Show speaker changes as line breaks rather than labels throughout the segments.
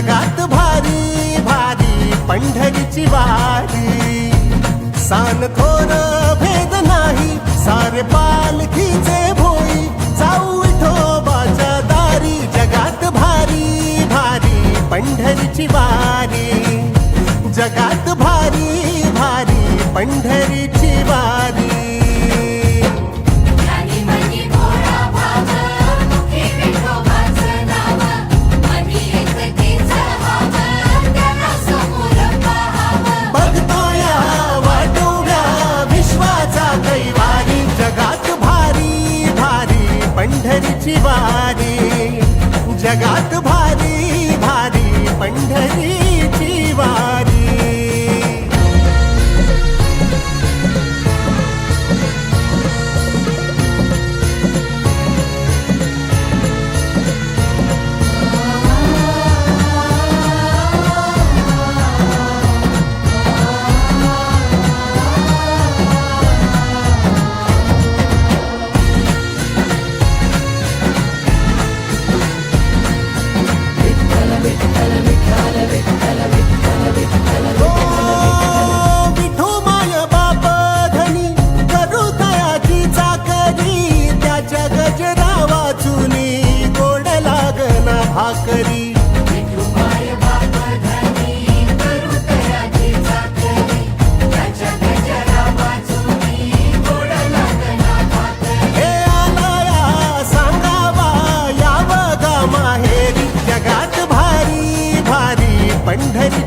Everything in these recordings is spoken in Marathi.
जगात भारी भारी पंढरीची वारी. सान थोर भेद नाही सारे पालखीचे भोई. जाऊ विठोबाच्या दारी जगात भारी भारी पंढरीची वारी. जगात भारी भारी पंढरीची शिवारी जगात भारी भारी पंढरी.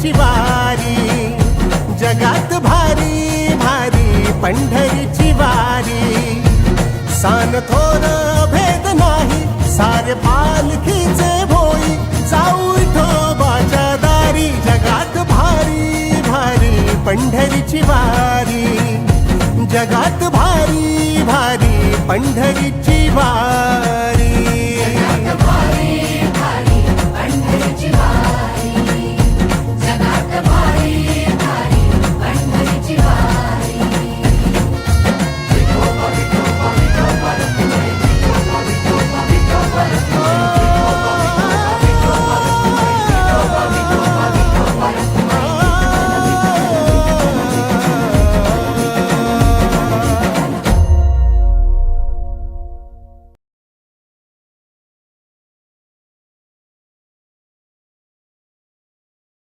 पंढरीची वारी जगात भारी भारी पंढरीची वारी. सान थोर भेद नाही सारे पालखीचे भोई जाऊ विठोबाच्या दारी जगात भारी भारी पंढरीची वारी. जगात भारी भारी पंढरी